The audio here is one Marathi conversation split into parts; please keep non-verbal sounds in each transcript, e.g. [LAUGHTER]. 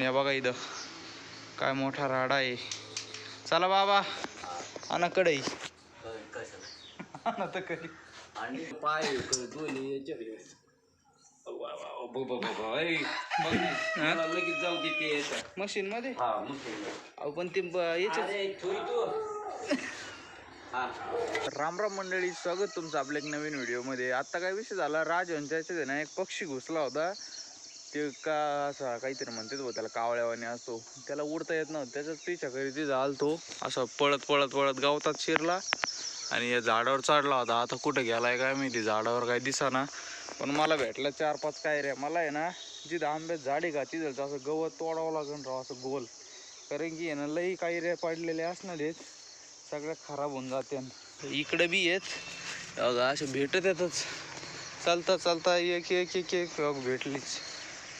आणि बघा इथं काय मोठा राडा आहे। चला बाबा आणा कढई आणा तर पाय दोन्ही लगेच जाऊ दे ते याचं. मशीन मध्ये? हा. अहो पण ते. हा. राम राम मंडळी स्वागत तुमचं आपल्या एक नवीन व्हिडिओमध्ये. आता काय विषय झाला? राज यांच्या ना एक पक्षी घुसला होता. ते का असा काहीतरी म्हणते तो त्याला कावळ्यावाने असतो त्याला उडता येत नव्हतं. त्याच्याच पिछा घरी ती झाल तो असं पळत पळत पळत गावतात शिरला. आणि या झाडावर चढला होता. आता कुठं गेलाय काय माहिती झाडावर काय दिसाना. पण मला भेटलं चार पाच काय रे. मला आहे ना जिथं आंब्यात झाडी का तिथं असं गवत तोडावं लागेल राव असं गोल. कारण की आहे ना लई काही रे पडलेले असणार आहेत. सगळ्या खराब होऊन जाते. इकडे बी येत बघा भेटत येतच. चालता चालता एक एक एक एक भेटलीच.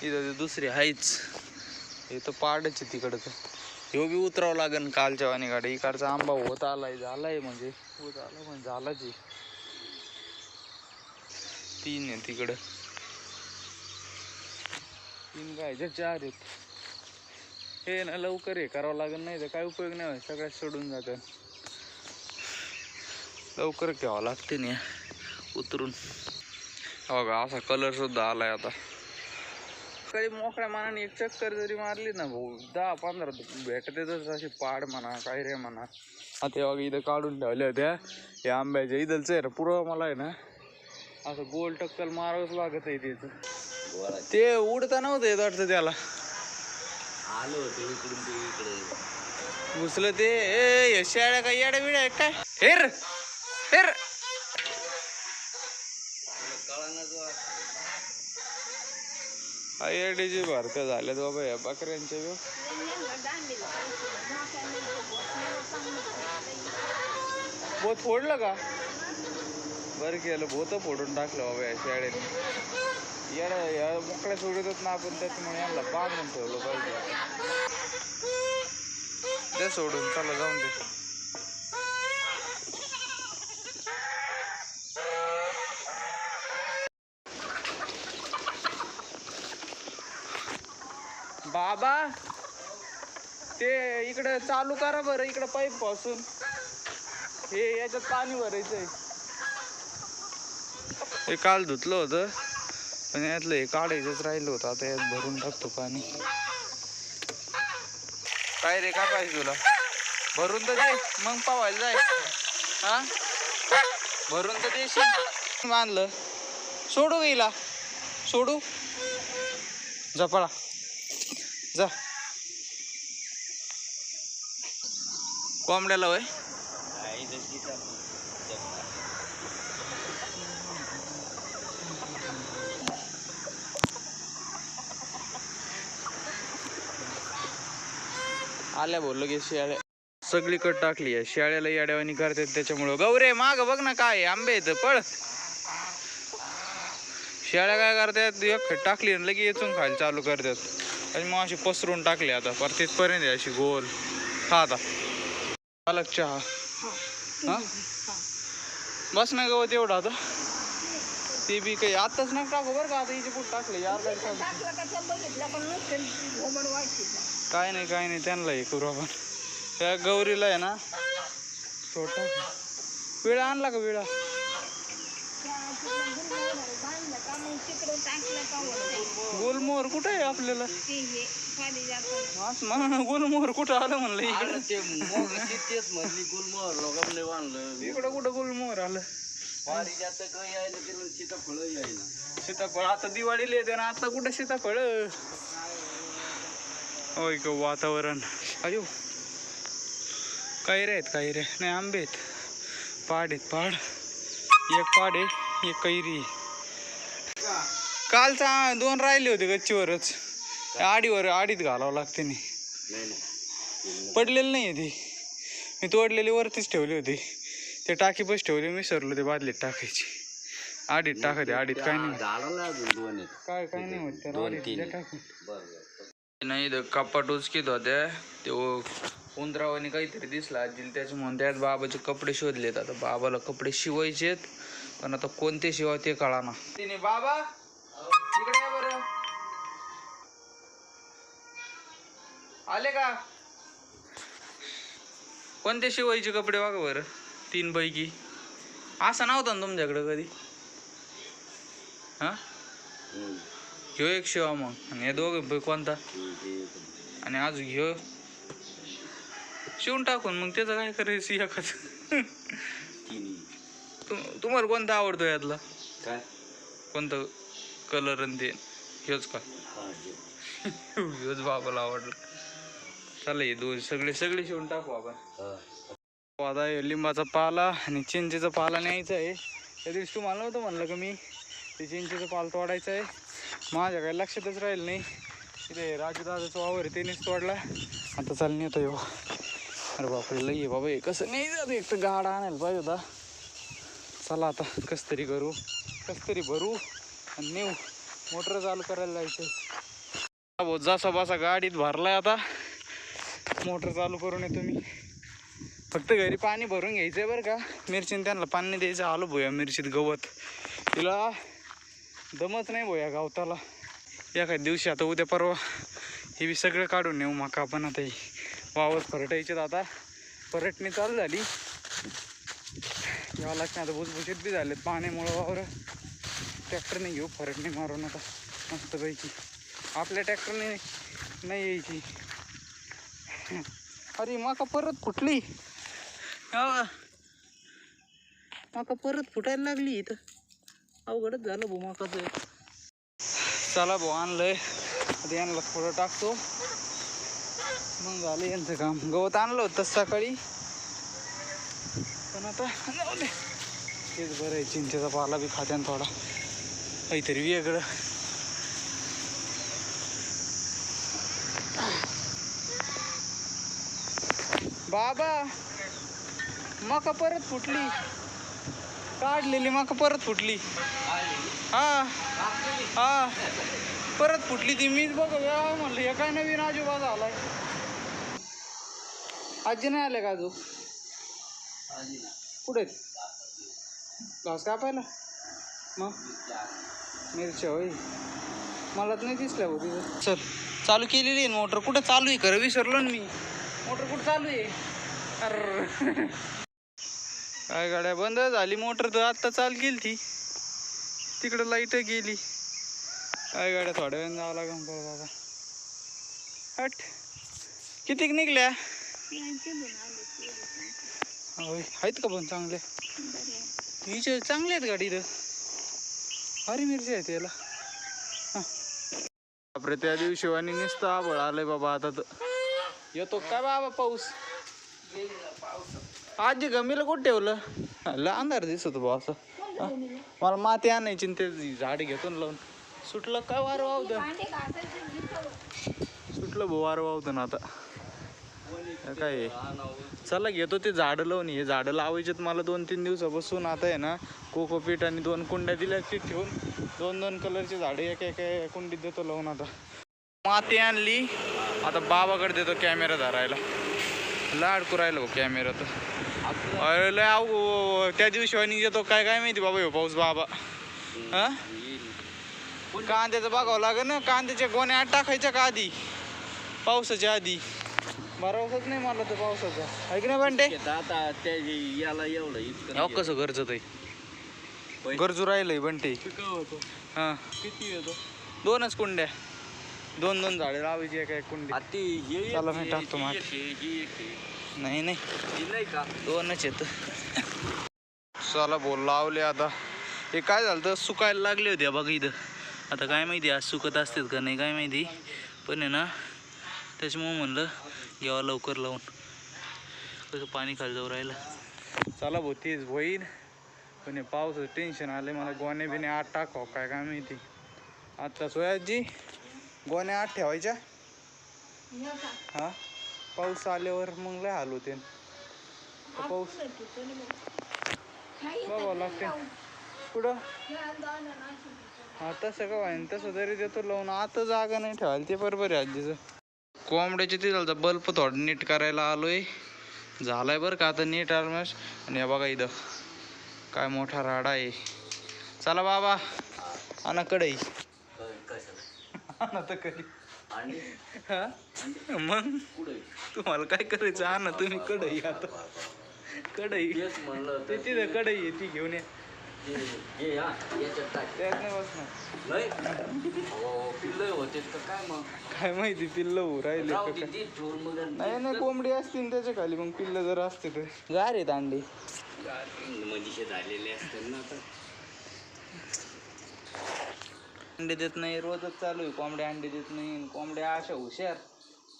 इथं दुसरी आहेच हे तर पाडच आहे तिकडं तर. ह्यो बी उतरावं लागेल कालच्या वाणी गाडी इकडचा आंबा होत आलाय झालाय म्हणजे. होत आला म्हणजे झालाच आहे. तीन आहे तिकडं. तीन काय ह्याच्यात चार आहेत. हे ना लवकर हे करावं लागेल नाही तर काय उपयोग नाही होत. सगळ्यात सोडून जातं. लवकर घ्यावं लागते ना उतरून. हो का असा कलर सुद्धा आलाय आता. काही मोकळ्या मनाने एक चक्कर जरी मारली ना भाऊ दहा पंधरा भेटत येतच असे पाड म्हणा काय रे म्हणा. आता बघा इथं काढून ठेवल्या होत्या. या आंब्याच्या इथलचं आहे ना पुरं मला आहे ना असं गोल टक्कल मारावंच लागत आहे बोला. ते उडता नव्हतं येत वाटतं त्याला. आलो होतो इकडून ते इकडे. घुसलं ते ए शेळ्या काय येड्या बिड्या काय? हेर आयडीची भारत्या झाल्यात बाबा या बकऱ्यांच्या बी. बोत फोडलं का? बरं केलं बोत फोडून टाकलं बाबा या शाळेत. येड्या या मोकळ्या सोडतच ना आपण त्याच्यामुळे यांना बांधून ठेवलं पाहिजे. ते सोडून चला जाऊन दे. बाबा ते इकडे चालू करा बरं इकडं पाईपपासून. हे याच्यात पाणी भरायचंय. हे काल धुतलं होतं पण यातलं हे काढायचंच राहिलं होतं आता यात भरून टाकतो पाणी. काय रे काय पाहिजे तुला? भरून तर जाय मग पावायला जाय. हा? भरून तर देशील. मानलं सोडू गेला सोडू. जा जा. कोंबड्याला वय आल्या बोललो की शेळ्या. सगळीकडे टाकली आहे. शेळ्याला येड्यावानी करतात त्याच्यामुळं. गौरे माग बघ ना काय आंबे येत पळ. शेळ्या काय करतात? एक टाकली आणि लगे येचून खायला चालू करतात. आणि मग अशी पसरून टाकली आता. पर तिथपर्यंत अशी गोल. हा आता. पालक चहा. हा? बस ना गवत एवढं आता. ते बी काही आताच नाही टाकू बरं का? आता इथे कुठं टाकले. यार काय काय नाही काय नाही. त्यांना हे करू आपण. त्या गौरीला आहे ना छोटा विळा आणला का विळा? गोलमोहर कुठे आहे आपल्याला? म्हणा ना गोलमोहर कुठं आलं म्हणलं इकडं? तेच म्हणली गुलमोहर लोकांनी बांधलं इकडं कुठं गोलमोहर आलं? वारी जात काही यायला तिला सीताफळ यायला. सीताफळ आता दिवाळीला येते ना आता कुठं सीताफळ? होय का वातावरण. अयो. काय रे आहेत काय रे नाही आंबे आहेत. पाड आहेत पाड. एक पाड आहे एक कैरी आहे. कालचा दोन राहिले होते गच्चीवरच. आडीवर आडीत घालावं लागते नाही पडलेलं नाही ती. मी तोडलेली वरतीच ठेवली होती. ते टाकी बस ठेवली मी सरलो ते बादलीत टाकायची. आडीत टाकायचे आडीत काय नाही. ना काय काय नाही बरं नाही कपाट उचकीत होत्या. ते उंदरावाने काहीतरी दिसला आजीला त्याच्यामुळे त्यात बाबाचे कपडे शोधलेत. आता बाबाला कपडे शिवायचे पण आता कोणते शिवा ते कळाना. तिने बाबा इकडे या बरं. आले का? कोणते शिवायचे कपडे बघा बरं? तीन पैकी. असा नव्हता ना तुमच्याकडे कधी? हा? ह्यो एक शिवा मग. आणि हे दोघं कोणता? आणि अजून ह्यो? शिवून टाकून मग त्याचं काय करायचं एकाच? तुम्हाला कोणता आवडतो यातला? काय? कोणतं? कलर आणि ते. हेच का? हेच बाबाला आवडलं. चला हे दोन सगळे सगळे शिवून टाकू आपण. हो, आता लिंबाचा पाला आणि चिंचेचा पाला न्यायचा आहे. त्या दिवशी तुम्हाला नव्हतं म्हणलं का मी? ते चिंचेचा पाला तोडायचा आहे. माझ्या काही लक्षातच राहील नाही. इथे राजदाजाचा वावर आहे त्यानेच तोडला. आता चाल नेतो येऊ अरे बापरे लई बाबा हे. कसं नाही जात एक तर गाडा आणायला पाहिजे होता. चला आता कस तरी करू. कस तरी भरू. नेऊ मोटर चालू करायला जायचं भाऊ जसा बसा गाडीत भरलाय आता. मोटर चालू करून येतो मी. फक्त घरी पाणी भरून घ्यायचंय बरं का. मिरचीने त्यांना पाणी द्यायचं. आलो भोया मिरचीत गवत. तिला दमच नाही भोया गावताला. एखाद्या दिवशी आता उद्या परवा हे बी सगळं काढून नेऊ मका आपण आता ही वावर फरटायचे आता. परटणी चालू झाली. यावं लागतं आता भुसभुशीत बी झालेत पाण्यामुळं वावर. ट्रॅक्टरने घेऊ फरटणी मारून आता मस्तपैकी आपल्या ट्रॅक्टरने नाही यायची. अरे मका परत फुटली. हा. मका परत फुटायला लागली इथं. अवघडच झालं भाऊ मकाचं. चला भाऊ आणलंय. आता यांना थोडं टाकतो. मग झालं यांचं काम. गवत आणलं होतं सकाळी. पण आता. तेच बरं आहे चिंचेचा पाला बी खात्यान थोडा. काहीतरी वेगळं. बाबा मका परत फुटली. काढलेली मका परत फुटली. हा हा. परत फुटली ती. मीच बघ म्हणलं हे काय नवीन आजोबा आलाय आजी नाही आले का अजून? कुठे घास कापायला? मग? मिरच्या होय. मला तर नाही दिसल्या हो तिथं. चल चालू केलेली आहे मोटर कुठं चालू आहे खरं विसरलो ना मी. मोटर कुठं चालू आहे? अर. [LAUGHS] काय गाड्या बंद झाली मोटर तर आत्ता चाल गेली ती. तिकडं लाइट गेली. काय गाड्या थोड्या वेळ जावं लागेल परत आता हट. कितीक निघल्या? होय आहेत का पण चांगल्या हिचे चांगले आहेत गाडी इथं अरे मिरची आहे याला बापरे त्या दिवशी आणि नुसतं आबळ आलंय बाबा आता तर. येतो काय बाबा पाऊस? आजी गमीला कुठं ठेवलं? लय अंधार दिसत बा असं. हा? मला माती आणायची आणि ते झाड घेतो ना लावून. सुटलं काय वारं वावतं सुटलं भाऊ वारं वावतं ना आता. काय चला घेतो ते झाडं लावून. हे झाडं लावायचेत मला दोन तीन दिवसापासून. आता आहे ना कोकोपीट आणि दोन कुंड्या दिल्या ते ठेवून. दोन दोन कलरचे झाडं एका एका कुंडीत देतो लावून आता. माती आणली. आता बाबाकडे देतो कॅमेरा धरायला. लाडकू राहिलो कॅमेरा तर. अरे लय अहो हो, हो. त्या दिवशी आणि येतो काय काय माहिती बाबा हो पाऊस बाबा. हा? कांद्याचं बघावं लागेल ना कांद्याच्या गोण्या टाकायच्या का आधी? पावसाच्या आधी. भरोसाच नाही मला तर पावसाचा. ऐक ना बंटे आता त्या याला एवढं इतकं अहो कसं गरजत आहे गरजू राहिलंय बंटे. हा. किती येतो? दोनच कुंड्या. दोन दोन झाडे लावायची एका एक कुंडी. आता हे चला मी टाकतो. नाही नाही. नाही का? दोनच येत चला बोल लावले आता. हे काय झालं तर सुकायला लागले होते बघा इथं. आता काय माहिती आज सुकत असतात का नाही काय माहिती. पण आहे ना त्याच्यामुळं म्हणलं घ्यावा लवकर लावून. कसं पाणी खाली जाऊ राहिलं. चला भाऊ तेच होईल. पण हे पावसाचं टेन्शन आलं मला गोण्या बिने आत टाकाव काय काय माहिती. आता सोयाजी गोण्या आत ठेवायच्या. हा? पाऊस आल्यावर मग लय हाल होते. पाऊस बघावं लागते. कुठं? हा तसं का तसं तरी देतो लावून आता जागा नाही ठेवायला. ते बरोबर आहे आजीचं. कोंबड्याच्या तिथलचा बल्ब थोडा नीट करायला आलोय. झालाय बरं का आता नीट ऑलमोस्ट आणि बघा इथं काय मोठा राडा आहे. चला बाबा आणा कढई. आणा तर आणि हा? मग? तुम्हाला काय करायचं? ना तुम्ही कढई आता. कढई. ते तिथे कढई आहे ती घेऊन या. घे हा याच्यात टाक. त्यात नाही बसणार. नाही? हो पिल्लं होते तर काय मग? काय माहिती पिल्ल होऊ राहिले राहू का दे, काय? दे ठेवून मग नाही नाही कोंबडी असतील त्याच्याखाली मग पिल्ल जर असते तर. गार आहेत अंडी. म्हणजे झालेले असतात ना आता. अंडे देत नाही रोजच चालू आहे. कोंबड्या अंडे देत नाही कोंबड्या अशा हुशार.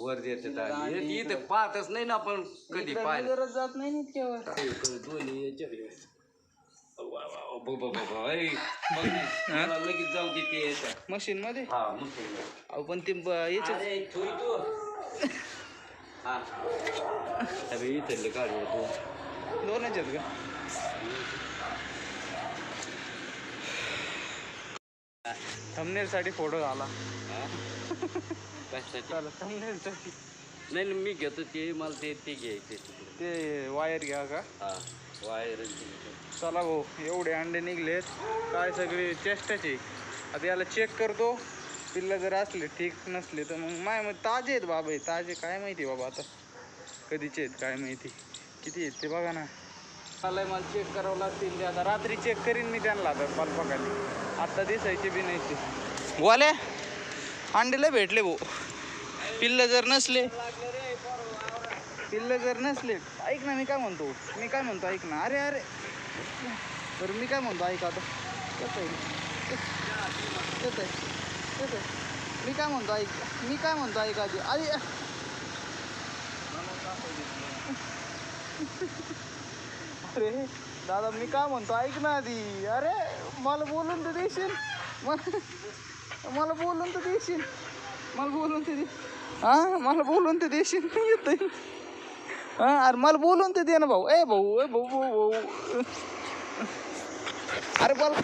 वर देतात आणि आणि हे- इथं. पाहतच नाही ना आपण कधी इकडं पाहिलं. नजरच जात नाही ना इतक्यावर दोन्ही याच्यावर लगेच जाऊ दे ते याच्यात. मशीन मध्ये? हा. अहो पण ते ब- याचे अरे तू हा. इथले काढ तू. दोनच आहेत का? थंबनेल साठी फोटो झाला. हा? कशासाठी? चला थंबनेल साठी नाही नाही, मी घेतो ते मला ते ते घ्यायचे ते वायर घ्या का? हा. वायर चला भाऊ एवढे अंडे निघलेत. काय सगळे चेष्टाचे. आता याला चेक करतो. पिल्लं जर असले ठीक नसले तर मग माय मग ताजे आहेत बाबा हे. ताजे काय माहिती बाबा आता. कधीचे आहेत काय माहिती. किती आहेत ते बघा ना. मला मला चेक करावं लागतील ते. आता रात्री चेक करीन मी त्यांना आता पालपाखाली. आत्ता दिसायचे बी नाही ते. गोल्या अंडेला भेटले भाऊ. पिल्लं जर नसले शिल्लक जर नसले ऐक ना मी काय म्हणतो मी काय म्हणतो ऐक ना. अरे अरे. बरं मी काय म्हणतो ऐक आता. कसं आहे? येत आहे? येत आहे? मी काय म्हणतो ऐक. मी काय म्हणतो ऐक आधी. आधी अरे दादा मी काय म्हणतो ऐक ना आधी. अरे मला बोलून तर देशील. मला मला बोलून तर देशील. मला बोलून तर दे हां मला बोलून तर देशील. येतंय. हा अरे मला बोलून तर दे ना भाऊ. ए भाऊ ए भाऊ भाऊ भाऊ. अरे मला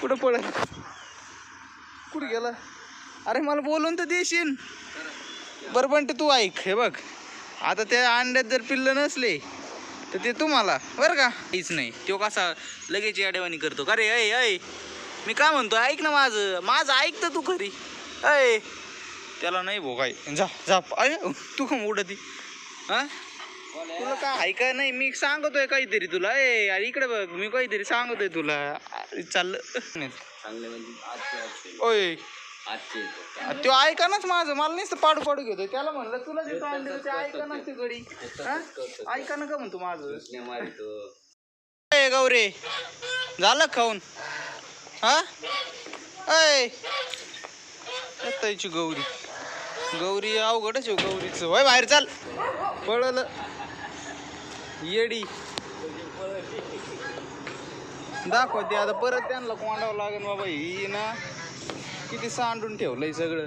कुठं पडेल कुठं गेला? अरे मला बोलून तर देशील. बरं पण ते तू ऐक हे बघ. आता त्या अंड्यात जर पिल्लं नसले तर ते तुम्हाला बरं का? काहीच नाही. तो कसा लगेच याडेवाणी करतो. का रे अय अय मी काय म्हणतो ऐक ना माझं. माझं ऐक तर तू खरी. अय त्याला नाही भोगाय. जा जा. अय तू का उडती? हां? तुला काय ऐका नाही? मी सांगतोय काहीतरी तुला. ए अरे इकडे बघ मी काहीतरी सांगतोय तुला. अरे चाललं चांगले म्हणजे आजचे आजचे. ओय. आजचे. तो ऐका नाच माझं. मला नुसतं पाडू पाडू घेतोय. त्याला म्हणलं तुला देतो अंडे ते ऐका ना ती गडी हा? ऐका ना का म्हणतो माझं. मारितो. ए गौरे. झालं खाऊन? हा? ऐ येतायची गौरी. गौरी अवघडच आहे हो गौरीचं. वय बाहेर चाल. पळलं. येडी. दाखवते आता परत त्यांना कोंडावं लागेल बाबा ही ना किती सांडून ठेवलंय सगळं.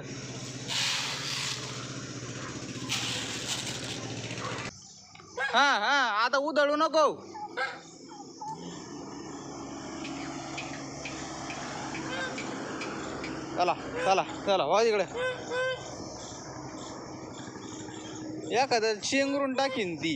हा हा आता उधळू नको. चला चला चला वा इकडे. एखाद्या शेंगरून टाकीन ती.